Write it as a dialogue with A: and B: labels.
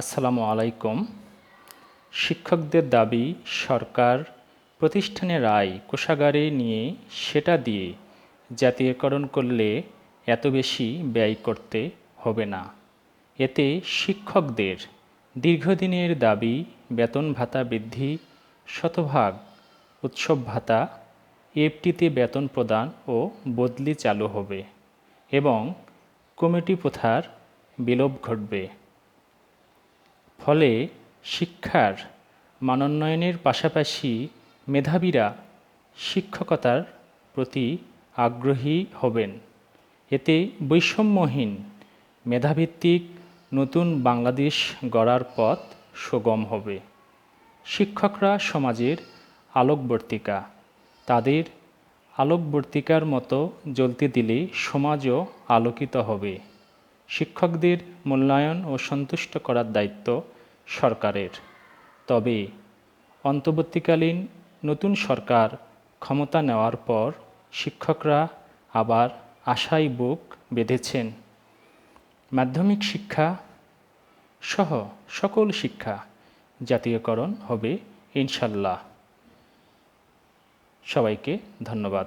A: আসসালামু আলাইকুম। শিক্ষকদের দাবি, সরকার প্রতিষ্ঠানের আয় কোষাগারে নিয়ে সেটা দিয়ে জাতীয়করণ করলে এত বেশি ব্যয় করতে হবে না। এতে শিক্ষকদের দীর্ঘদিনের দাবি, বেতন ভাতা বৃদ্ধি, শতভাগ উৎসব ভাতা এফটিতে বেতন প্রদান ও বদলি চালু হবে এবং কমিটি প্রথার বিলোপ ঘটবে। ফলে শিক্ষার মানোন্নয়নের পাশাপাশি মেধাবীরা শিক্ষকতার প্রতি আগ্রহী হবেন। এতে বৈষম্যহীন মেধাভিত্তিক নতুন বাংলাদেশ গড়ার পথ সুগম হবে। শিক্ষকরা সমাজের আলোকবর্তিকা। তাদের আলোকবর্তিকার মতো জ্বলতে দিলে সমাজও আলোকিত হবে। শিক্ষকদের মূল্যায়ন ও সন্তুষ্ট করার দায়িত্ব সরকারের। তবে অন্তর্বর্তীকালীন নতুন সরকার ক্ষমতা নেওয়ার পর শিক্ষকরা আবার আশায় বুক বেঁধেছেন। মাধ্যমিক শিক্ষা সহ সকল শিক্ষা জাতীয়করণ হবে ইনশাল্লাহ। সবাইকে ধন্যবাদ।